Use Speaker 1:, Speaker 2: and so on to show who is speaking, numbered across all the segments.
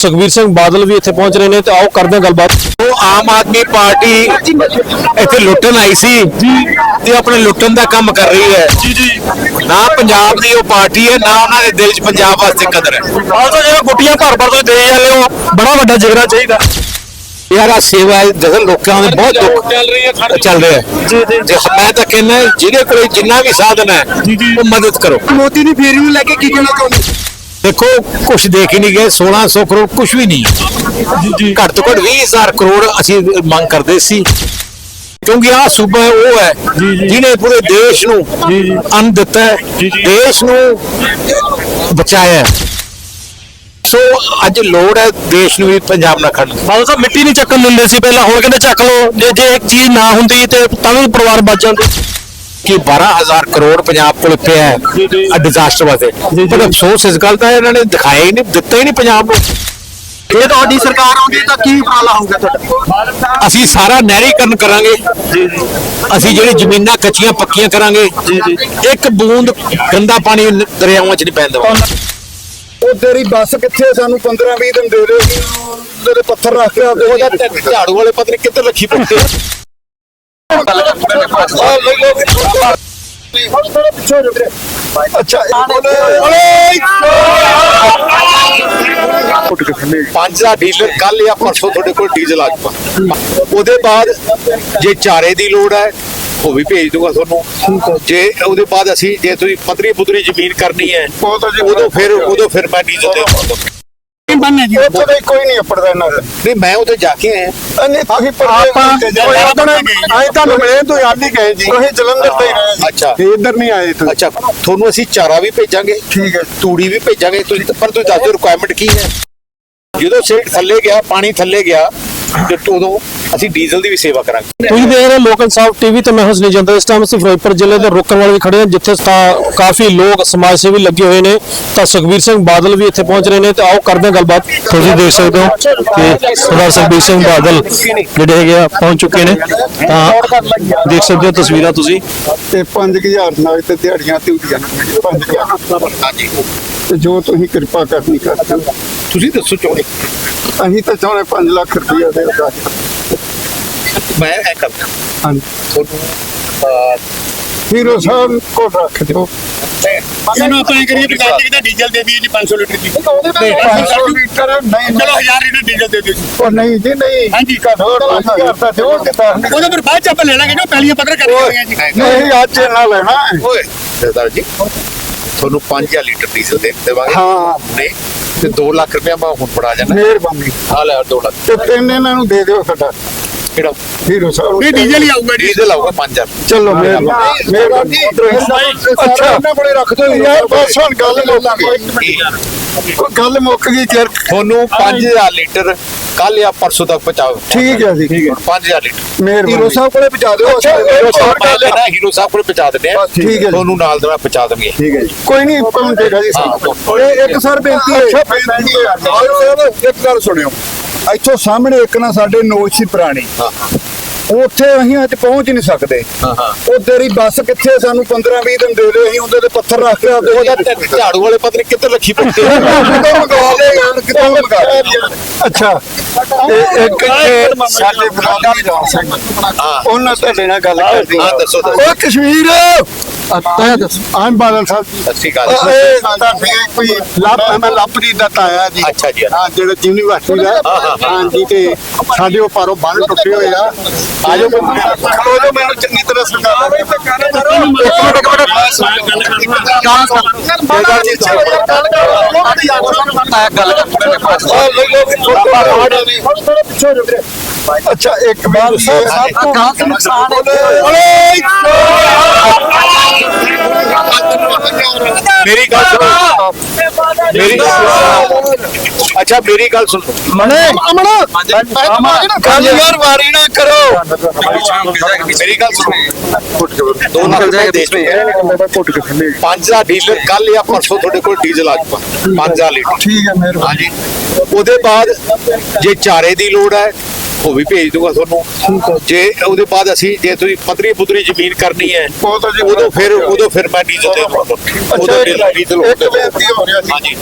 Speaker 1: ਸੁਖਬੀਰ ਸਿੰਘ ਬਾਦਲ ਵੀ ਇੱਥੇ ਪਹੁੰਚ ਰਹੇ ਨੇ ਤੇ ਆਓ ਕਰਦੇ ਹਾਂ ਗੱਲਬਾਤ।
Speaker 2: ਉਹ ਆਮ ਆਦਮੀ ਪਾਰਟੀ ਇੱਥੇ ਲੁੱਟਣ ਆਈ ਸੀ ਤੇ ਆਪਣੇ ਲੁੱਟਣ ਦਾ ਕੰਮ ਕਰ ਰਹੀ ਹੈ। ਜੀ ਜੀ। ਨਾ ਪੰਜਾਬ ਦੀ ਉਹ ਪਾਰਟੀ ਹੈ ਨਾ ਉਹਨਾਂ ਦੇ ਦਿਲ 'ਚ ਪੰਜਾਬ ਵਾਸਤੇ ਕਦਰ ਹੈ।
Speaker 1: ਆਲਸੋ ਜਿਹੜਾ ਗੁੱਟੀਆਂ ਭਰ ਭਰ ਤੋਂ ਦੇਈ ਜਾਂਦੇ ਹੋ ਬੜਾ ਵੱਡਾ ਜਿਗਰਾ ਚਾਹੀਦਾ।
Speaker 2: ਯਾਰ ਆ ਸੇਵਾ ਜਦੋਂ ਲੋਕਾਂ ਦੇ ਬਹੁਤ ਦੁੱਖ ਚੱਲ ਰਹੀ ਹੈ ਚੱਲ ਰਿਹਾ ਹੈ।
Speaker 1: ਜੀ ਜੀ।
Speaker 2: ਜੇ ਮੈਂ ਤਾਂ ਕਹਿੰਦਾ ਜਿਹਦੇ ਕੋਲ ਜਿੰਨਾ ਵੀ ਸਾਧਨ ਹੈ ਉਹ ਮਦਦ ਕਰੋ।
Speaker 3: ਮੋਦੀ ਦੀ ਫੇਰੀ ਨੂੰ ਲੈ ਕੇ ਕੀ ਕਹਿਣਾ ਚਾਹੁੰਦੇ
Speaker 2: ਦੇਖੋ ਕੁਝ ਦੇਖ ਹੀ ਨਹੀਂ ਗਏ 1600 ਕਰੋੜ ਕੁਝ ਵੀ ਨਹੀਂ। ਘੱਟ ਤੋਂ ਘੱਟ 20000 ਕਰੋੜ ਅਸੀਂ ਮੰਗ ਕਰਦੇ ਸੀ। ਕਿਉਂਕਿ ਆ ਸੂਬਾ ਉਹ ਹੈ ਜਿਹਨੇ ਪੂਰੇ ਦੇਸ਼ ਨੂੰ ਅੰਨ ਦਿੱਤਾ ਹੈ ਦੇਸ਼ ਨੂੰ ਬਚਾਇਆ। ਸੋ ਅੱਜ ਲੋੜ ਹੈ ਦੇਸ਼ ਨੂੰ ਵੀ ਪੰਜਾਬ ਨਾਲ ਖੜਨ ਦੀ।
Speaker 1: ਬਾਦਲ ਸਾਹਿਬ ਮਿੱਟੀ ਨਹੀਂ ਚੱਕਣ ਦਿੰਦੇ ਸੀ ਪਹਿਲਾਂ ਹੁਣ ਕਹਿੰਦੇ ਚੱਕ ਲਓ। ਜੇ ਜੇ ਇੱਕ ਚੀਜ਼ ਨਾ ਹੁੰਦੀ ਤੇ ਤਾਂ ਵੀ ਪਰਿਵਾਰ ਬਚ ਜਾਂਦੇ।
Speaker 2: ਕਿ 12000 ਕਰੋੜ ਪੰਜਾਬ ਕੋਲ ਪਿਆ ਹੈ ਡਿਜ਼ਾਸਟਰ ਵਾਸਤੇ। ਪਰ ਅਫਸੋਸ ਇਸ ਗੱਲ ਦਾ ਇਹਨਾਂ ਨੇ ਦਿਖਾਇਆ ਹੀ ਨਹੀਂ ਦਿੱਤਾ ਹੀ ਨਹੀਂ ਪੰਜਾਬ ਨੂੰ।
Speaker 3: ਜੇ ਤੁਹਾਡੀ ਸਰਕਾਰ ਆਉਂਦੀ ਤਾਂ ਕੀ ਉਪਰਾਲਾ ਹੋਊਗਾ ਤੁਹਾਡਾ?
Speaker 2: ਅਸੀਂ ਸਾਰਾ ਨਹਿਰੀਕਰਨ ਕਰਾਂਗੇ। ਅਸੀਂ ਜਿਹੜੀ ਜ਼ਮੀਨਾਂ ਕੱਚੀਆਂ ਪੱਕੀਆਂ ਕਰਾਂਗੇ। ਇੱਕ ਬੂੰਦ ਗੰਦਾ ਪਾਣੀ ਦਰਿਆਵਾਂ 'ਚ ਨਹੀਂ ਪੈਣ ਦੇਵਾਂਗੇ।
Speaker 3: ਉਹ ਤੇਰੀ ਬੱਸ ਕਿੱਥੇ ਸਾਨੂੰ 15 20 ਦਿਨ ਦੇ ਦੇ ਤੇਰੇ ਪੱਥਰ ਰੱਖ ਕੇ
Speaker 2: ਉਹਦਾ ਤੇ ਝਾੜੂ ਵਾਲੇ ਪਤਾ ਨਹੀਂ ਕਿੱਧਰ ਰੱਖੀ ਪੱਤੇ
Speaker 3: ਅੱਛਾ
Speaker 2: ਪੰਜ ਦਾ ਡੀਲਰ ਕੱਲ ਜਾਂ ਪਰਸੋਂ ਤੁਹਾਡੇ ਕੋਲ ਡੀਜ਼ਲ ਆ ਜਾਊਗਾ। ਉਹਦੇ ਬਾਅਦ ਜੇ ਚਾਰੇ ਦੀ ਲੋੜ ਹੈ ਉਹ ਵੀ ਭੇਜ ਦੂੰਗਾ ਤੁਹਾਨੂੰ। ਜੇ ਉਹਦੇ ਬਾਅਦ ਅਸੀਂ ਜੇ ਤੁਸੀਂ ਪਤਰੀ ਪੁਤਰੀ ਜ਼ਮੀਨ ਕਰਨੀ ਹੈ ਉਦੋਂ ਫਿਰ ਉਦੋਂ ਫਿਰ ਮੈਂ ਡੀਜ਼ਲ ਦੇ ਦੂੰਗਾ
Speaker 3: ਉੱਥੇ ਤਾਂ ਕੋਈ ਨਹੀਂ ਅਪੜਦਾ ਇਹਨਾਂ ਦਾ।
Speaker 2: ਨਹੀਂ ਮੈਂ ਉੱਥੇ ਜਾ ਕੇ ਆਇਆ।
Speaker 3: ਨਹੀਂ ਤੁਸੀਂ ਆਪਾਂ ਆਏ ਤੁਹਾਨੂੰ ਮਿਲੇ ਤੋਂ ਯਾਦ ਨਹੀਂ ਗਏ ਜੀ। ਤੁਸੀਂ ਜਲੰਧਰ ਤੇ ਹੀ ਰਹੇ
Speaker 2: ਅੱਛਾ।
Speaker 3: ਜੀ ਇੱਧਰ ਨਹੀਂ ਆਏ ਤੁਸੀਂ।
Speaker 2: ਅੱਛਾ ਤੁਹਾਨੂੰ ਅਸੀਂ ਚਾਰਾ ਵੀ ਭੇਜਾਂਗੇ।
Speaker 3: ਠੀਕ ਹੈ।
Speaker 2: ਤੂੜੀ ਵੀ ਭੇਜਾਂਗੇ। ਤੁਸੀਂ ਪਰ ਤੁਸੀਂ ਦੱਸ ਦਿਓ ਰਿਕੁਆਇਰਮੈਂਟ ਕੀ ਹੈ। ਜਦੋਂ ਸਿਲਟ ਥੱਲੇ ਗਿਆ ਪਾਣੀ ਥੱਲੇ ਗਿਆ ਤੇ ਉਦੋਂ ਅਸੀਂ ਡੀਜ਼ਲ ਦੀ ਵੀ ਸੇਵਾ ਕਰਾਂਗੇ।
Speaker 1: ਤੁਸੀਂ ਦੇਖ ਰਹੇ ਹੋ ਲੋਕਲ ਸਾਫ਼ ਟੀਵੀ ਤੇ ਮੈਂ ਹੁਸਨੀ ਜੰਦਰ। ਇਸ ਟਾਈਮ ਅਸੀਂ ਫਿਰੋਜ਼ਪੁਰ ਜ਼ਿਲ੍ਹੇ ਦੇ ਰੋਕਣ ਵਾਲੇ ਖੜੇ ਹਾਂ ਜਿੱਥੇ ਕਾਫੀ ਲੋਕ ਸਮਾਜ ਸੇਵੀ ਲੱਗੇ ਹੋਏ ਨੇ। ਤਾਂ ਸੁਖਬੀਰ ਸਿੰਘ ਬਾਦਲ ਵੀ ਇੱਥੇ ਪਹੁੰਚ ਰਹੇ ਨੇ ਤੇ ਆਓ ਕਰਦੇ ਹਾਂ ਗੱਲਬਾਤ। ਤੁਸੀਂ ਦੇਖ ਸਕਦੇ ਹੋ ਕਿ ਸਰਦਾਰ ਸੁਖਬੀਰ ਸਿੰਘ ਬਾਦਲ ਜਿਹੜੇ ਹੈਗੇ ਆ ਪਹੁੰਚ ਚੁੱਕੇ ਨੇ। ਤਾਂ ਦੇਖ ਸਕਦੇ ਹੋ ਤਸਵੀਰਾਂ ਤੁਸੀਂ।
Speaker 3: ਤੇ 5000 ਨਾਲ ਤੇ ਦਿਹਾੜੀਆਂ ਤੇ ਉੱਡੀਆਂ 5000
Speaker 2: ਹਾਂਜੀ।
Speaker 3: ਤੇ ਜੋ ਤੁਸੀਂ ਕਿਰਪਾ ਕਰਨੀ ਕਰ ਦਿਓ
Speaker 2: ਤੁਸੀਂ ਦੱਸੋ ਚਾਹੁੰਦੇ
Speaker 3: ਅਸੀਂ ਤਾਂ ਚਾਹੁੰਦੇ 5 ਲੱਖ ਰੁਪਇਆ ਦੇ ਦਾ
Speaker 2: ਮੈਂ ਇਹ ਕਰਦਾ।
Speaker 3: ਹਾਂਜੀ।
Speaker 2: ਤੁਹਾਨੂੰ
Speaker 3: ਹੀਰੋ ਸਾਹਿਬ ਕੋ ਰੱਖ ਦਿਓ।
Speaker 4: ਇਹਨੂੰ ਆਪਾਂ ਇਹ ਕਰੀਏ ਪਲਾਸਟਿਕ ਦਾ ਡੀਜ਼ਲ ਦੇ ਦਈਏ ਜੀ 500 ਲੀਟਰ ਦੀ।
Speaker 3: ਉਹਦੇ 500 ਲੀਟਰ ਨਹੀਂ
Speaker 4: ਚਲੋ 1000 ਲੀਟਰ ਡੀਜ਼ਲ ਦੇ ਦਿਓ ਜੀ।
Speaker 3: ਉਹ ਨਹੀਂ ਜੀ ਨਹੀਂ।
Speaker 4: ਹਾਂਜੀ।
Speaker 3: ਹੋਰ 5000 ਤਾਂ ਦਿਓ ਕਿਤਾ
Speaker 4: ਉਹਦੇ ਪਰ ਬਾਅਦ ਚ ਆਪਾਂ ਲੈ ਲਾਂਗੇ ਜੋ ਪਹਿਲੀਆਂ ਪੱਧਰ ਕਰ ਲਈਆਂ ਜੀ।
Speaker 3: ਨਹੀਂ ਅੱਜ ਨਾ ਲੈਣਾ।
Speaker 2: ਓਏ ਸਰਦਾਰ ਜੀ ਤੁਹਾਨੂੰ 5000 ਲੀਟਰ ਡੀਜ਼ਲ ਦੇ ਦੇਵਾਂਗੇ।
Speaker 3: ਹਾਂ।
Speaker 2: ਨਹੀਂ ਤੇ 2 ਲੱਖ ਰੁਪਇਆ ਮੈਂ ਹੁਣ ਫੜਾ ਜਾਣਾ।
Speaker 3: ਮਿਹਰਬਾਨੀ।
Speaker 2: ਆ ਲੈ 2 ਲੱਖ।
Speaker 3: ਤੇ ਤਿੰਨ ਇਹਨਾਂ ਨੂੰ ਦੇ ਦਿਓ ਸਾਡਾ।
Speaker 2: ਕਿਹੜਾ?
Speaker 3: ਹੀਰੋ ਸਾਹਿਬ
Speaker 4: ਇਹ ਡੀਜ਼ਲ ਹੀ ਆਊਗਾ ਜੀ।
Speaker 2: ਡੀਜ਼ਲ ਆਊਗਾ 5000
Speaker 3: ਚਲੋ ਮਿਹਰਬਾਨੀ ਮਿਹਰਬਾਨੀ ਅੱਛਾ। ਉਹਨਾਂ ਕੋਲੇ ਰੱਖ ਦਿਓ ਯਾਰ ਬਸ ਹੁਣ ਗੱਲ ਮੁੱਕ ਗਈ। ਕੋਈ ਗੱਲ ਮੁੱਕ ਗਈ ਯਾਰ
Speaker 2: ਤੁਹਾਨੂੰ 5000 ਲੀਟਰ ਕੱਲ ਜਾਂ ਪਰਸੋਂ ਤੱਕ ਪਹੁੰਚਾਓ।
Speaker 3: ਠੀਕ ਹੈ ਜੀ ਠੀਕ ਹੈ।
Speaker 2: 5000 ਲੀਟਰ।
Speaker 3: ਮਿਹਰਬਾਨੀ। ਹੀਰੋ ਸਾਹਿਬ ਕੋਲੇ ਪਹੁੰਚਾ ਦਿਓ।
Speaker 2: ਹੀਰੋ ਸਾਹਿਬ ਮੈਂ ਲੈਣਾ ਹੀਰੋ ਸਾਹਿਬ ਕੋਲ ਪਹੁੰਚਾ ਦਿੰਦੇ ਆ
Speaker 3: ਠੀਕ ਹੈ ਜੀ।
Speaker 2: ਤੁਹਾਨੂੰ ਨਾਲ ਦੇ ਪਹੁੰਚਾ ਦੇਣਗੇ।
Speaker 3: ਠੀਕ ਹੈ ਜੀ। ਕੋਈ ਨਹੀਂ ਪਹੁੰਚੇਗਾ ਜੀ। ਇਹ ਇੱਕ ਸਰ ਬੇਨਤੀ ਹੈ। ਅੱਛਾ ਬੇਨਤੀ ਹੈ। ਇੱਕ ਗੱਲ ਸੁਣਿਓ। ਇੱਥੋਂ ਸਾਹਮਣੇ ਇੱਕ ਨਾ ਸਾਡੇ ਨੋਚ ਸੀ ਪੁਰਾਣੀ।
Speaker 2: ਹਾਂ
Speaker 3: ਉੱਥੇ ਅਸੀਂ ਅੱਜ ਪਹੁੰਚ ਨਹੀਂ ਸਕਦੇ।
Speaker 2: ਹਾਂ ਹਾਂ।
Speaker 3: ਉਹ ਤੇਰੀ ਬੱਸ ਕਿੱਥੇ ਸਾਨੂੰ 15 20 ਦਿਨ ਦੇ ਦੇ ਅਸੀਂ ਉਹਦੇ ਤੇ ਪੱਥਰ ਰੱਖ ਕੇ ਆਪਦੇ
Speaker 2: ਉਹਦਾ ਤੇ ਝਾੜੂ ਵਾਲੇ ਨਹੀਂ ਕਿੱਧਰ ਰੱਖੀ ਪੱਤੇ
Speaker 3: ਕਿੱਥੋਂ ਕਿੱਥੋਂ ਅੱਛਾ। ਇੱਕ ਸਾਡੇ ਬਰਾਦਰ ਦਾ ਸਿੰਘ
Speaker 2: ਹਾਂ
Speaker 3: ਉਹਨਾਂ ਤੁਹਾਡੇ ਨਾਲ ਗੱਲ ਕਰਦੀ
Speaker 2: ਹਾਂ, ਦੱਸੋ, ਦੱਸੋ।
Speaker 3: ਓ ਕਸ਼ਮੀਰ! ਅੱਤਾ ਦੱਸੋ। ਆਂ ਬਾਦਲ ਸਾਹਿਬ ਜੀ।
Speaker 2: ਸਤਿ ਸ਼੍ਰੀ ਅਕਾਲ।
Speaker 3: ਇਹ ਤੁਹਾਡੇ ਕੋਈ ਲੱਭ ਮੈਂ ਲੱਭਰੀ ਦਾ ਤਾਇਆ ਜੀ।
Speaker 2: ਅੱਛਾ ਜੀ।
Speaker 3: ਹਾਂ ਜਿਹੜਾ ਯੂਨੀਵਰਸਿਟੀ ਦਾ
Speaker 2: ਹਾਂ,
Speaker 3: ਜੀ ਤੇ ਸਾਡੇ ਉਹ ਪਾਰੋਂ ਬੰਨ ਟੁੱਟੇ ਹੋਏ ਆ। ਆਜੋ ਮੈਨੂੰ ਚੰਗੀ ਤਰ੍ਹਾਂ ਸਰਕਾਰ ਇੱਕ ਮਿੰਟ ਇੱਕ ਮਿੰਟ। ਅੱਛਾ ਇੱਕ ਗਲਤ ਨੁਕਸਾਨ
Speaker 2: ਮੇਰੀ ਗੱਲ ਸੁਣੋ। ਮੇਰੀ ਅੱਛਾ ਮੇਰੀ ਗੱਲ ਸੁਣੋ।
Speaker 3: ਮਣੇ ਅਮਨ ਗੱਲ ਯਾਰ ਵਾਰੀ ਨਾ ਕਰੋ।
Speaker 2: ਮੇਰੀ ਗੱਲ ਸੁਣੋ। ਦੋ ਲੱਖ ਰੁਪਏ ਦੇ ਚੁੱਕੇ ਪੰਜ ਦਾ ਡੀਲਰ ਕੱਲ ਜਾਂ ਪਰਸੋਂ ਤੁਹਾਡੇ ਕੋਲ ਡੀਜ਼ਲ ਆ ਜਾਊਗਾ। 5000 ਲੀਟਰ।
Speaker 3: ਠੀਕ ਹੈ ਮਿਹਰਬਾਨੀ।
Speaker 2: ਹਾਂਜੀ। ਉਹਦੇ ਬਾਅਦ ਜੇ ਚਾਰੇ ਦੀ ਲੋੜ ਹੈ ਉਹ ਵੀ ਭੇਜ ਦੂੰਗਾ ਤੁਹਾਨੂੰ। ਜੇ ਉਹਦੇ ਬਾਅਦ ਅਸੀਂ ਜੇ ਤੁਸੀਂ ਪਤਰੀ ਪੁਤਰੀ ਜ਼ਮੀਨ ਕਰਨੀ ਹੈ ਉਦੋਂ ਫਿਰ ਉਦੋਂ ਫਿਰ ਮੈਂ ਡੀਜ਼ਲ ਦੇ ਉਦੋਂ ਡੀਜ਼ਲ
Speaker 3: ਇੱਕ ਬੇਨਤੀ ਹੋ ਰਿਹਾ ਜੀ
Speaker 2: ਹਾਂਜੀ।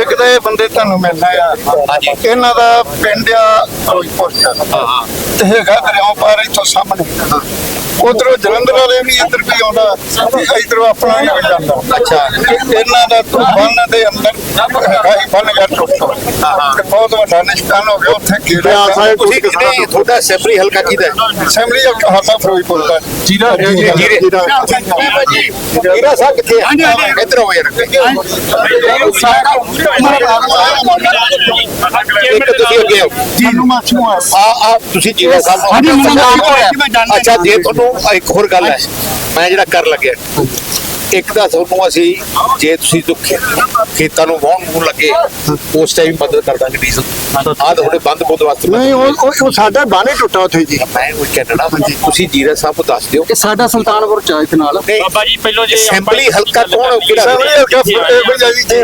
Speaker 3: ਇੱਕ ਤਾਂ ਇਹ ਬੰਦੇ ਤੁਹਾਨੂੰ ਮਿਲਣਾ ਆ।
Speaker 2: ਹਾਂਜੀ।
Speaker 3: ਇਹਨਾਂ ਦਾ ਪਿੰਡ ਆ ਫਿਰੋਜ਼ਪੁਰ ਚ।
Speaker 2: ਹਾਂ ਹਾਂ।
Speaker 3: ਤੇ ਹੈਗਾ ਦਰਿਆਵਾਂ ਪਾਰ ਇੱਥੋਂ ਸਾਹਮਣੇ। ਉਧਰੋਂ ਜਲੰਧਰ ਵਾਲੇ ਵੀ ਇੱਧਰ ਵੀ ਆਉਂਦਾ ਇੱਧਰੋਂ ਆਪਣਾ ਆ ਜਾਂਦਾ।
Speaker 2: ਅੱਛਾ।
Speaker 3: ਇਹਨਾਂ ਦਾ ਤੋਂ ਬੰਨ ਦੇ ਅੰਦਰ ਹੈਗਾ ਹੀ ਬਹੁਤ ਵੱਡਾ ਨਿਸ਼ਾਨ ਹੋ ਗਿਆ ਉੱਥੇ ਕੀੜਾ
Speaker 2: ਤੁਸੀਂ ਕਿਹਨੇ ਤੁਹਾਡਾ ਸੈਪਰੀ ਹਲਕਾ ਕਿਹਦਾ ਹੈ?
Speaker 3: ਅਸੈਂਬਲੀ ਆਫ ਹਾਸਾ ਫਿਰੋਜ਼ਪੁਰ ਦਾ।
Speaker 1: ਜੀਰਾ
Speaker 2: ਜੀਰੇ। ਸਾਹਿਬ ਕਿੱਥੇ ਆ? ਇੱਧਰ ਯਾਰ। ਇੱਕ ਤੁਸੀਂ ਅੱਗੇ ਆਓ।
Speaker 3: ਜੀਨੂੰ ਮਾਛੂ ਆ।
Speaker 2: ਆ ਆ ਤੁਸੀਂ ਜੀਰਾ ਸਾਹਿਬ ਅੱਛਾ ਜੇ ਤੁਹਾਨੂੰ ਇੱਕ ਹੋਰ ਗੱਲ ਹੈ ਮੈਂ ਜਿਹੜਾ ਕਰ ਲੱਗਿਆ। ਇੱਕ ਤਾਂ ਤੁਹਾਨੂੰ ਅਸੀਂ ਜੇ ਤੁਸੀਂ ਤੋਂ ਖੇ- ਖੇਤਾਂ ਨੂੰ ਵਾਹਣ ਨੂੰ ਲੱਗੇ ਉਸ ਟਾਈਮ ਮਦਦ ਕਰ ਦਾਂਗੇ ਡੀਜ਼ਲ ਆ ਤੁਹਾਡੇ ਬੰਦ ਬੁੱਧ ਵਾਸਤੇ
Speaker 3: ਨਹੀਂ ਉਹ ਉਹ- ਸਾਡਾ ਬਾਣੇ ਟੁੱਟਾ ਉੱਥੇ ਜੀ।
Speaker 2: ਮੈਂ ਉਹ ਕਹਿਣਾ ਤੁਸੀਂ ਜੀਰਾ ਸਾਹਿਬ ਨੂੰ ਦੱਸ ਦਿਓ।
Speaker 5: ਇਹ ਸਾਡਾ ਸੁਲਤਾਨਪੁਰ ਚ ਆ ਇੱਥੇ ਨਾਲ
Speaker 6: ਬਾਬਾ ਜੀ ਪਹਿਲਾਂ ਜੇ
Speaker 2: ਅਸੈਂਬਲੀ ਹਲਕਾ ਕੌਣ ਕਿਹੜਾ
Speaker 3: ਅਸੈਂਬਲੀ ਹਲਕਾ?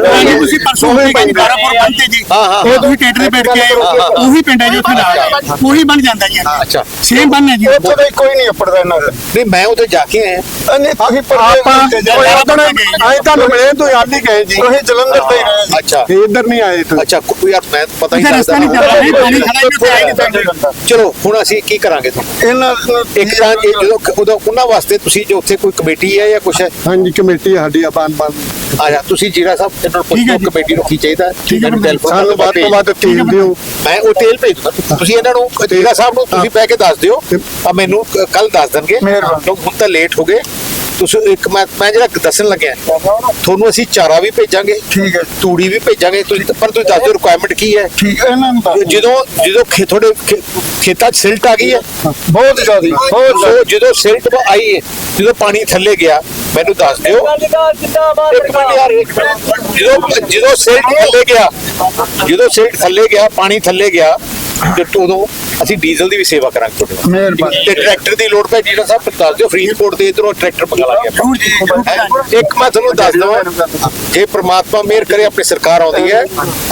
Speaker 4: ਹਾਂਜੀ, ਤੁਸੀਂ ਪਰਸੋਂ ਗਈ ਬਾਰਾਪੁਰ ਤੇ ਜੀ। ਉਹ ਤੁਸੀਂ ਟੇਟਰ ਤੇ ਬੈਠ ਕੇ ਆਏ ਉਹੀ ਪਿੰਡ ਹੈ ਜੀ ਉੱਥੇ ਨਾਲ। ਉਹੀ ਬਣ ਜਾਂਦਾ ਜੀ।
Speaker 2: ਅੱਛਾ।
Speaker 4: ਸੇਮ ਹੈ ਜੀ।
Speaker 3: ਉੱਥੇ ਕੋਈ ਨਹੀਂ ਅਪੜਦਾ ਇਹਨਾਂ ਦਾ।
Speaker 2: ਨਹੀਂ ਮੈਂ ਉੱਥੇ ਜਾ ਕੇ ਆਇਆ।
Speaker 3: ਨਹੀਂ ਤੁਸੀਂ ਪਰ
Speaker 4: ਆਪਾਂ-
Speaker 3: ਆਏ ਤੁਹਾਨੂੰ ਮਿਲੇ ਤੋਂ ਯਾਦ ਨਹੀਂ ਗਏ। ਜੀ। ਅਸੀਂ ਜਲੰਧਰ ਤੇ ਹੀ ਰਹੇ ਜੀ
Speaker 2: ਅੱਛਾ।
Speaker 3: ਇੱਧਰ ਨਹੀਂ ਆਏ ਤੁਸੀਂ।
Speaker 2: ਅੱਛਾ ਕੋਈ ਯਾਰ ਮੈਂ ਪਤਾ ਹੀ
Speaker 4: ਇੱਧਰ
Speaker 2: ਨਹੀਂ
Speaker 4: ਰਸਤਾ ਨਹੀਂ ਚੱਲ ਰਿਹਾ ਜੀ, ਪਾਣੀ ਖੜਾ ਹੀ ਉੱਥੇ ਆਏ ਨਹੀਂ ਪੈਂਦੇ
Speaker 2: ਚਲੋ ਹੁਣ ਅਸੀਂ ਕੀ ਕਰਾਂਗੇ ਤੁਹਾਨੂੰ?
Speaker 3: ਇਹਨਾਂ ਨੂੰ
Speaker 2: ਇੱਕ ਤਾਂ ਇਹ ਜਦੋਂ ਉਦੋਂ ਉਹਨਾਂ ਵਾਸਤੇ ਤੁਸੀਂ ਜੋ ਉੱਥੇ ਕੋਈ ਕਮੇਟੀ ਹੈ ਜਾਂ ਕੁਛ ਹੈ?
Speaker 3: ਹਾਂਜੀ ਕਮੇਟੀ ਸਾਡੀ ਆ ਬੰਦ ਬੰਦ
Speaker 2: ਆ ਜਾ ਤੁਸੀਂ ਜੀਰਾ ਸਾਹਿਬ ਇਹਨਾਂ ਨੂੰ
Speaker 4: ਠੀਕ ਹੈ
Speaker 2: ਪੁੱਛੋ
Speaker 4: ਜੀ।
Speaker 2: ਕਮੇਟੀ ਨੂੰ ਕੀ ਚਾਹੀਦਾ
Speaker 4: ਠੀਕ ਹੈ
Speaker 2: ਮੈਨੂੰ ਟੈਲੀਫੋਨ
Speaker 3: ਸਾਨੂੰ ਵੱਧ ਤੋਂ ਵੱਧ ਤੇਲ ਦਿਓ।
Speaker 2: ਮੈਂ ਉਹ ਤੇਲ ਭੇਜ ਦੂੰਗਾ ਤੁਸੀਂ ਇਹਨਾਂ ਨੂੰ ਜੀਰਾ ਸਾਹਿਬ ਨੂੰ ਤੁਸੀਂ ਕੇ ਦੱਸ ਦਿਓ। ਆ ਮੈਨੂੰ ਕੱਲ ਦੱਸ ਦੇਣਗੇ।
Speaker 3: ਮਿਹਰਬਾਨੀ।
Speaker 2: ਹੁਣ ਤਾਂ ਲੇਟ ਹੋ ਗਏ। ਤੁਸੀਂ ਇੱਕ ਮੈਂ ਮੈਂ ਜਿਹੜਾ ਦੱਸਣ ਲੱਗਿਆ ਤੁਹਾਨੂੰ ਅਸੀਂ ਚਾਰਾ ਵੀ ਭੇਜਾਂਗੇ
Speaker 3: ਠੀਕ ਹੈ
Speaker 2: ਤੂੜੀ ਵੀ ਭੇਜਾਂਗੇ ਤੁਸੀਂ ਪਰ ਤੁਸੀਂ ਦੱਸ ਦਿਓ ਰਿਕੁਆਇਰਮੈਂਟ ਕੀ ਹੈ
Speaker 3: ਠੀਕ ਹੈ ਇਹਨਾਂ ਨੂੰ ਦੱਸ।
Speaker 2: ਜਦੋਂ ਜਦੋਂ ਖੇ- ਤੁਹਾਡੇ ਖੇਤਾਂ 'ਚ ਸਿਲਟ ਆ ਗਈ ਹੈ
Speaker 3: ਬਹੁਤ ਜ਼ਿਆਦਾ ਬਹੁਤ
Speaker 2: ਜਦੋਂ ਸਿਲਟ ਆਈ ਹੈ ਜਦੋਂ ਪਾਣੀ ਥੱਲੇ ਗਿਆ ਮੈਨੂੰ ਦੱਸ ਦਿਓ। ਜਦੋਂ ਜਦੋਂ ਸਿਲਟ ਥੱਲੇ ਗਿਆ ਜਦੋਂ ਸਿਲਟ ਥੱਲੇ ਗਿਆ ਪਾਣੀ ਥੱਲੇ ਗਿਆ ਤੇ ਉਦੋਂ ਅਸੀਂ ਡੀਜ਼ਲ ਦੀ ਵੀ ਸੇਵਾ ਕਰਾਂਗੇ ਤੁਹਾਡੇ
Speaker 3: ਮਿਹਰਬਾਨੀ।
Speaker 2: ਤੇ ਟਰੈਕਟਰ ਦੀ ਲੋੜ ਪੈ ਜਿਹੜਾ ਸਾਹਿਬ ਦੱਸ ਦਿਓ ਫਰੀਦਕੋਟ ਤੇ ਇਧਰੋਂ ਟਰੈਕਟਰ ਮੰਗਾ ਲਾਂਗੇ ਆਪਾਂ। ਹੈਂ? ਇੱਕ ਮੈਂ ਤੁਹਾਨੂੰ ਦੱਸ ਦਵਾਂ ਜੇ ਪ੍ਰਮਾਤਮਾ ਮਿਹਰ ਕਰੇ ਆਪਣੀ ਸਰਕਾਰ ਆਉਂਦੀ ਹੈ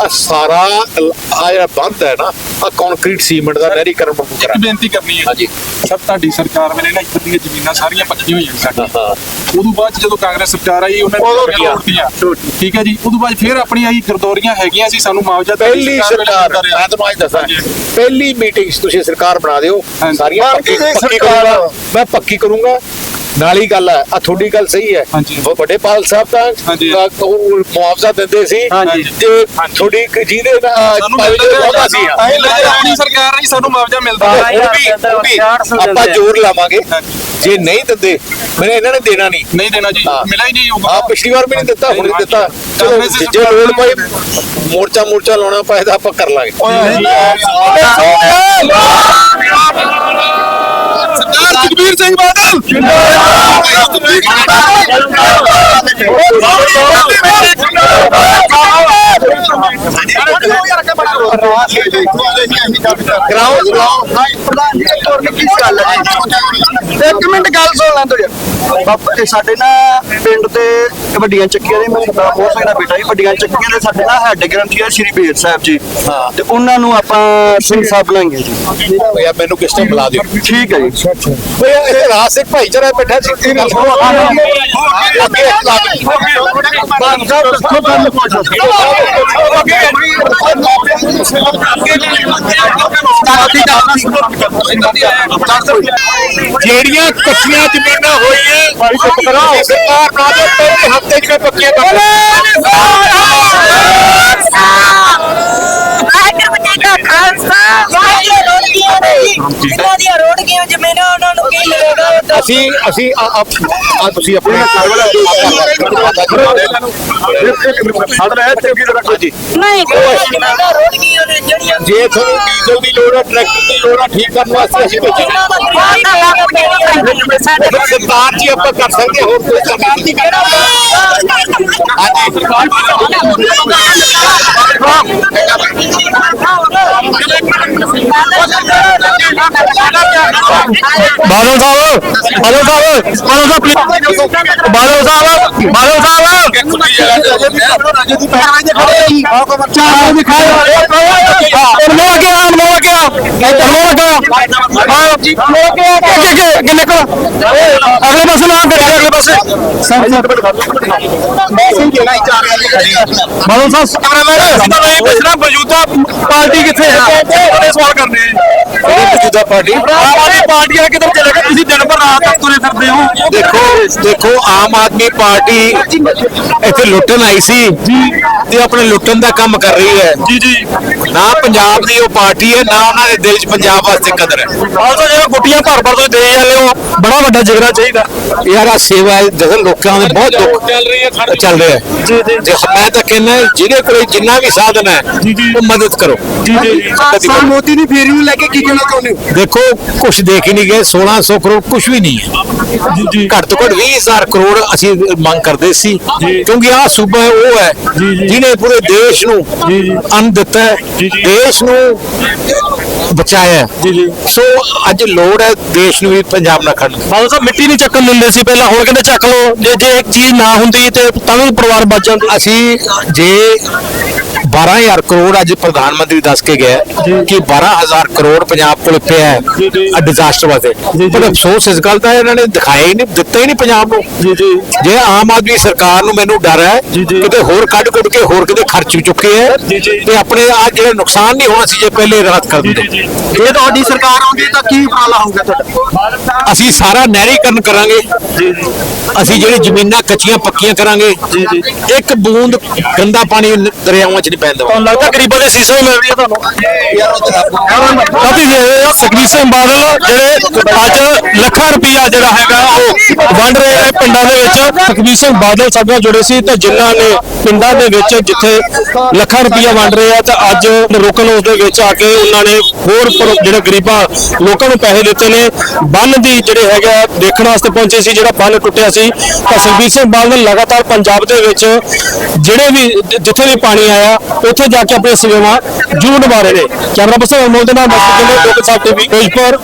Speaker 2: ਆ ਸਾਰਾ ਆ ਜਿਹੜਾ ਬੰਦ ਹੈ ਨਾ ਆ ਕੰਕਰੀਟ ਸੀਮੈਂਟ ਦਾ ਨਹਿਰੀਕਰਨ ਬੰਦ
Speaker 6: ਇੱਕ
Speaker 2: ਕਰਾਂਗੇ।
Speaker 6: ਬੇਨਤੀ ਕਰਨੀ ਹੈ।
Speaker 2: ਹਾਂਜੀ।
Speaker 6: ਸਭ ਤੁਹਾਡੀ ਸਰਕਾਰ ਵੇਲੇ ਨਾ ਇੱਧਰ ਦੀਆਂ ਜ਼ਮੀਨਾਂ ਸਾਰੀਆਂ ਪੱਕੀਆਂ ਹੋਈਆਂ ਸਾਡੀਆਂ।
Speaker 2: ਹਾਂ।
Speaker 6: ਉਦੋਂ ਬਾਅਦ 'ਚ ਜਦੋਂ ਕਾਂਗਰਸ ਸਰਕਾਰ ਆਈ ਉਹਨਾਂ
Speaker 3: ਉਦੋਂ
Speaker 6: ਨੇ ਤੋੜਤੀਆਂ ਠੀਕ ਹੈ ਜੀ? ਉਦੋਂ ਬਾਅਦ ਫਿਰ ਆਪਣੀ ਆਈ ਗਰਦੌਰੀਆਂ ਹੈਗੀਆਂ ਸੀ ਸਾਨੂੰ ਮੁਆਵਜ਼ਾ ਤਾਂ
Speaker 2: ਪਹਿਲੀ ਸਰਕਾਰ। ਮੈਂ ਤੁਹਾਨੂੰ ਅੱਜ ਦੱਸਾਂ। ਪਹਿਲੀ ਮੀਟਿੰਗ 'ਚ ਤੁਸੀਂ ਸਰਕਾਰ ਬਣਾ ਦਿਓ। ਸਾਰੀਆਂ ਪੱਕੀ
Speaker 3: ਸਰਕਾਰ।
Speaker 2: ਕਰੂੰਗਾ ਮੈਂ ਪੱਕੀ ਕਰੂੰਗਾ। ਨਾਲ ਹੀ ਗੱਲ ਹੈ ਆ ਤੁਹਾਡੀ ਗੱਲ ਸਹੀ ਹੈ। ਵੱਡੇ ਪਾਲ ਸਾਹਿਬ ਤਾਂ ਉਹ ਮੁਆਵਜ਼ਾ ਦਿੰਦੇ ਸੀ। ਜੇ ਤੁਹਾਡੀ ਜਿਹਦੇ ਵਾਅਦਾ ਸੀ।
Speaker 6: ਸਰਕਾਰ ਨਹੀਂ ਸਾਨੂੰ ਮੁਆਵਜ਼ਾ ਮਿਲਦਾ।
Speaker 2: ਆਪਾਂ ਜ਼ੋਰ ਲਾਵਾਂਗੇ। ਜੇ ਨਹੀਂ ਦਿੰਦੇ ਮੈਨੂੰ ਇਹਨਾਂ ਨੇ ਦੇਣਾ ਨਹੀਂ।
Speaker 6: ਨਹੀਂ ਦੇਣਾ ਜੀ। ਮਿਲਿਆ ਹੀ ਨਹੀਂ
Speaker 2: ਆ
Speaker 6: ਹੋਊਗਾ
Speaker 2: ਪਿਛਲੀ ਵਾਰ ਵੀ ਨਹੀਂ ਦਿੱਤਾ ਹੁਣ ਨਹੀਂ ਦਿੱਤਾ। ਚਲੋ
Speaker 6: ਕਾਂਗਰਸ ਦੀ
Speaker 2: ਜੇ ਲੋੜ ਪਈ ਮੋਰਚਾ ਮੋਰਚਾ ਲਾਉਣਾ ਪਏ ਤਾਂ ਆਪਾਂ ਕਰ ਲਾਂਗੇ
Speaker 6: ਸਰਦਾਰ ਜਗਬੀਰ ਸਿੰਘ ਬਾਦਲ
Speaker 2: ਗਰਾਊਂਡ
Speaker 5: ਇੱਕ ਮਿੰਟ ਗੱਲ ਸੁਣ ਲੈਣ ਦੋ ਯਾਰ ਬਾਬਾ ਇਹ ਸਾਡੇ ਨਾ ਪਿੰਡ ਤੇ ਵੱਡੀਆਂ ਚੱਕੀਆਂ ਦੇ ਮੇਰੇ ਸਰਦਾਰ ਮੋਹਨ ਸਿੰਘ ਦਾ ਬੇਟਾ ਜੀ ਵੱਡੀਆਂ ਚੱਕੀਆਂ ਦੇ ਸਾਡੇ ਨਾਲ ਹੈੱਡ ਗ੍ਰੰਥੀ ਆ ਸ਼੍ਰੀ ਬੇਰ ਸਾਹਿਬ ਜੀ।
Speaker 2: ਹਾਂ।
Speaker 5: ਤੇ ਉਹਨਾਂ ਨੂੰ ਆਪਾਂ ਸਿੰਘ ਸਾਹਿਬ ਬੁਲਾਏਂਗੇ ਜੀ।
Speaker 2: ਯਾਰ ਮੈਨੂੰ ਕਿਸ ਟਾਈਮ ਬੁਲਾ ਦਿਓ।
Speaker 5: ਠੀਕ ਹੈ ਜੀ।
Speaker 2: ਓਏ ਇਹ ਰਾਸ ਇੱਕ ਭਾਈਚਾਰਾ ਬੈਠਾ ਸੀ ਅੱਗੇ ਜਿਹੜੀਆਂ ਕੱਚੀਆਂ ਜ਼ਮੀਨਾਂ ਹੋਈਆਂ ਸਰਕਾਰ ਬਣਾ ਦੇ ਪਹਿਲੇ ਹਫ਼ਤੇ ਚ ਪੱਕੀਆਂ ਕਰ
Speaker 7: ਵਾਹਿਗੁਰੂ ਜੀ ਕਾ ਖਾਲਸਾ। ਵਾਹਿਗੁਰੂ ਜੀ ਕੀ ਫਤਿਹ। ਜਿਨ੍ਹਾਂ ਦੀਆਂ ਰੋੜ ਗਈਆਂ ਜ਼ਮੀਨਾਂ ਉਹਨਾਂ ਨੂੰ।
Speaker 2: ਅਸੀਂ ਅਸੀਂ ਆ ਆ ਤੁਸੀਂ ਆਪਣੇ ਹਾਂਜੀ
Speaker 7: ਨਹੀਂ ਕੋਈ ਜ਼ਮੀਨਾਂ ਰੋੜ ਗਈਆਂ ਨੇ ਜਿਹੜੀਆਂ
Speaker 2: ਜੇ ਤੁਹਾਨੂੰ ਡੀਜ਼ਲ ਦੀ ਲੋੜ ਹੈ ਟਰੈਕਟਰ ਦੀ ਲੋੜ ਹੈ ਠੀਕ ਕਰਨ ਵਾਸਤੇ ਅਸੀਂ ਭੇਜਾਂਗੇ
Speaker 7: ਜਿਨ੍ਹਾਂ ਦਾ ਦਰਿਆ ਦਾ ਲੱਗ ਗਿਆ ਸਾਡੇ
Speaker 2: ਫਿਰ ਸਰਕਾਰ ਜੀ ਆਪਾਂ ਕਰ ਸਕਦੇ ਹਾਂ, ਹੋਰ ਕੋਈ ਸਰਕਾਰ ਨਹੀਂ ਕਰ
Speaker 1: ਬਾਦਲ ਸਾਹਿਬ ਬਾਦਲ ਸਾਹਿਬ ਬਾਦਲ ਸਾਹਿਬ। ਬਾਦਲ ਸਾਹਿਬ ਬਾਦਲ ਸਾਹਿਬ। ਚਾਰ ਦਿਖਾਓ ਅਨਮੋਲ ਗਿਆ ਅਨਮੋਲ ਗਿਆ ਅਨਮੋਲ ਗਿਆ
Speaker 5: ਜੀ
Speaker 1: ਕਿੰਨੇ ਕੋਲ ਅਗਲੇ ਪਾਸੇ ਨਾ ਗੱਡੀ ਅਗਲੇ ਪਾਸੇ
Speaker 3: ਮੈਂ ਆ
Speaker 1: ਬਾਦਲ ਸਾਹਿਬ ਕੈਮਰਾਮੈਨ ਅਸੀਂ ਤਾਂ ਇਹ ਪੁੱਛਣਾ ਮੌਜੂਦਾ ਪਾਰਟੀ ਕਿੱਥੇ ਆ? ਉਹਦੇ ਸਵਾਲ ਕਰਨੇ ਆ।
Speaker 2: ਮੌਜੂਦਾ ਪਾਰਟੀ।
Speaker 1: ਆਮ ਆਦਮੀ ਪਾਰਟੀ ਵਾਲੇ ਕਿੱਧਰ ਚਲੇ ਗਏ? ਤੁਸੀਂ ਦਿਨ ਭਰ ਰਾਤ ਤੱਕ ਤੁਰੇ ਫਿਰਦੇ ਹੋ।
Speaker 2: ਦੇਖੋ ਦੇਖੋ ਆਮ ਆਦਮੀ ਪਾਰਟੀ ਇੱਥੇ ਲੁੱਟਣ ਆਈ ਸੀ ਤੇ ਆਪਣੇ ਲੁੱਟਣ ਦਾ ਕੰਮ ਕਰ ਰਹੀ ਹੈ।
Speaker 1: ਜੀ ਜੀ।
Speaker 2: ਨਾ ਪੰਜਾਬ ਦੀ ਉਹ ਪਾਰਟੀ ਹੈ ਨਾ ਉਹਨਾਂ ਦੇ ਦਿਲ 'ਚ ਪੰਜਾਬ ਵਾਸਤੇ ਕਦਰ ਹੈ।
Speaker 1: ਆਲਸੋ ਜਿਹੜਾ ਗੁੱਟੀਆਂ ਭਰ ਭਰ ਤੁਸੀਂ ਦੇ ਜਾਂਦੇ ਹੋ। ਬੜਾ ਵੱਡਾ ਜਿਗਰਾ ਚਾਹੀਦਾ।
Speaker 2: ਯਾਰ ਆ ਸੇਵਾ ਹੈ, ਦੇਖੋ ਲੋਕਾਂ ਦੇ ਬਹੁਤ ਦੁੱਖ
Speaker 1: ਚੱਲ ਰਹੀ ਹੈ
Speaker 2: ਚੱਲ ਰਿਹਾ ਹੈ।
Speaker 1: ਜੀ ਜੀ।
Speaker 2: ਜੇ ਮੈਂ ਤਾਂ ਕਹਿੰਦਾ ਜਿਹਦੇ ਕੋਲ ਜਿੰਨਾ ਵੀ ਸਾਧਨ ਹੈ ਉਹ ਮਦਦ ਕਰੋ।
Speaker 1: ਜੀ ਜੀ।
Speaker 3: ਮੋਦੀ ਦੀ ਫੇਰੀ ਨੂੰ ਲੈ ਕੇ ਕੀ ਕਹਿਣਾ ਚਾਹੁੰਦੇ ਹੋ
Speaker 2: ਦੇਖੋ ਕੁਝ ਦੇਖ ਹੀ ਨਹੀਂ ਗਏ 1600 ਕਰੋੜ ਕੁਝ ਵੀ ਨਹੀਂ ਹੈ। ਘੱਟ ਤੋਂ ਘੱਟ 20000 ਕਰੋੜ ਅਸੀਂ ਮੰਗ ਕਰਦੇ ਸੀ। ਕਿਉਂਕਿ ਆਹ ਸੂਬਾ ਉਹ ਹੈ ਜਿਹਨੇ ਪੂਰੇ ਦੇਸ਼ ਨੂੰ ਅੰਨ ਦਿੱਤਾ ਹੈ ਦੇਸ਼ ਨੂੰ ਬਚਾਇਆ ਸੋ ਅੱਜ ਲੋੜ ਹੈ ਦੇਸ਼ ਨੂੰ ਵੀ ਪੰਜਾਬ ਨਾਲ ਖੜਨ ਦੀ।
Speaker 1: ਬਾਦਲ ਸਾਹਿਬ ਮਿੱਟੀ ਨਹੀਂ ਚੱਕਣ ਦਿੰਦੇ ਸੀ ਪਹਿਲਾਂ ਹੁਣ ਕਹਿੰਦੇ ਚੱਕ ਲਓ। ਜੇ ਜੇ ਇੱਕ ਚੀਜ਼ ਨਾ ਹੁੰਦੀ ਤੇ ਤਾਂ ਵੀ ਪਰਿਵਾਰ ਬਚ ਜਾਂਦੇ।
Speaker 2: ਅਸੀਂ ਜੇ 12000 ਕਰੋੜ ਅੱਜ ਪ੍ਰਧਾਨ ਮੰਤਰੀ ਦੱਸ ਕੇ ਗਿਆ ਕਿ 12000 ਕਰੋੜ ਪੰਜਾਬ ਕੋਲ ਪਿਆ ਹੈ ਡਿਜ਼ਾਸਟਰ ਵਾਸਤੇ। ਪਰ ਅਫਸੋਸ ਇਸ ਗੱਲ ਦਾ ਇਹਨਾਂ ਨੇ ਦਿਖਾਇਆ ਹੀ ਨਹੀਂ ਦਿੱਤਾ ਹੀ ਨਹੀਂ ਪੰਜਾਬ ਨੂੰ।
Speaker 1: ਜੀ ਜੀ।
Speaker 2: ਜੇ ਆਮ ਆਦਮੀ ਸਰਕਾਰ ਨੂੰ ਮੈਨੂੰ ਡਰ ਹੈ ਕਿਤੇ ਹੋਰ ਕੱਢ ਕੁੱਟ ਕੇ ਹੋਰ ਕਿਤੇ ਖਰਚ ਚੁੱਕੇ ਹੈ ਤੇ ਆਪਣੇ ਆ ਜਿਹੜਾ ਨੁਕਸਾਨ ਨਹੀਂ ਹੋਣਾ ਸੀ ਜੇ ਪਹਿਲੇ ਰਾਤ ਕਰ ਦਿੰਦੇ।
Speaker 5: ਜੇ ਤੁਹਾਡੀ ਸਰਕਾਰ ਆਉਂਦੀ ਤਾਂ ਕੀ ਉਪਰਾਲਾ ਹੋਊਗਾ ਤੁਹਾਡਾ?
Speaker 2: ਅਸੀਂ ਸਾਰਾ ਨਹਿਰੀਕਰਨ ਕਰਾਂਗੇ। ਅਸੀਂ ਜਿਹੜੀ ਜ਼ਮੀਨਾਂ ਕੱਚੀਆਂ ਪੱਕੀਆਂ ਕਰਾਂਗੇ। ਇੱਕ ਬੂੰਦ ਗੰਦਾ ਪਾਣੀ ਦਰਿਆਵਾਂ 'ਚ ਪੈਣ ਦੇਵਾਂਗੇ
Speaker 1: ਤੁਹਾਨੂੰ ਲੱਗਦਾ ਗਰੀਬਾਂ ਦੇ ਸੀਸਾਂ ਹੀ ਮਿਲ ਰਹੀ ਤੁਹਾਨੂੰ? ਕਾਫੀ ਸੁਖਬੀਰ ਸਿੰਘ ਬਾਦਲ, ਜਿਹੜੇ ਅੱਜ ਲੱਖਾਂ ਰੁਪਇਆ ਜਿਹੜਾ ਹੈਗਾ ਉਹ ਵੰਡ ਰਹੇ ਨੇ ਪਿੰਡਾਂ ਦੇ ਵਿੱਚ। ਸੁਖਬੀਰ ਸਿੰਘ ਬਾਦਲ ਸਾਡੇ ਨਾਲ ਜੁੜੇ ਸੀ ਤੇ ਜਿਨ੍ਹਾਂ ਨੇ ਪਿੰਡਾਂ ਦੇ ਵਿੱਚ ਜਿੱਥੇ ਲੱਖਾਂ ਰੁਪਇਆ ਵੰਡ ਰਹੇ ਆ, ਤੇ ਅੱਜ ਰੋਕਨ ਉਸ ਦੇ ਵਿੱਚ ਆ ਕੇ ਉਹਨਾਂ ਨੇ ਹੋਰ ਜਿਹੜੇ ਗਰੀਬਾਂ ਲੋਕਾਂ ਨੂੰ ਪੈਸੇ ਦਿੱਤੇ ਨੇ। ਬੰਨ ਦੀ ਜਿਹੜੇ ਹੈਗਾ ਦੇਖਣ ਵਾਸਤੇ ਪਹੁੰਚੇ ਸੀ, ਜਿਹੜਾ ਬੰਨ ਟੁੱਟਿਆ ਸੀ। ਤਾਂ ਸੁਖਬੀਰ ਸਿੰਘ ਬਾਦਲ ਲਗਾਤਾਰ ਪੰਜਾਬ ਦੇ ਵਿੱਚ ਜਿਹੜੇ ਵੀ ਜਿੱਥੇ ਵੀ ਪਾਣੀ ਆਇਆ ਉੱਥੇ ਜਾ ਕੇ ਆਪਣੀਆਂ ਸੇਵਾਵਾਂ ਜ਼ਰੂਰ ਨਿਭਾ ਰਹੇ ਨੇ। ਕੈਮਰਾ ਪਰਸਨ ਅਨਮੋਲ ਦੇ ਨਾਲ ਮੈਂ ਸੁਖਿੰਦਰ ਲੋਕ ਸਾਹਿਬ ਟੀਵੀ, ਫਿਰੋਜ਼ਪੁਰ।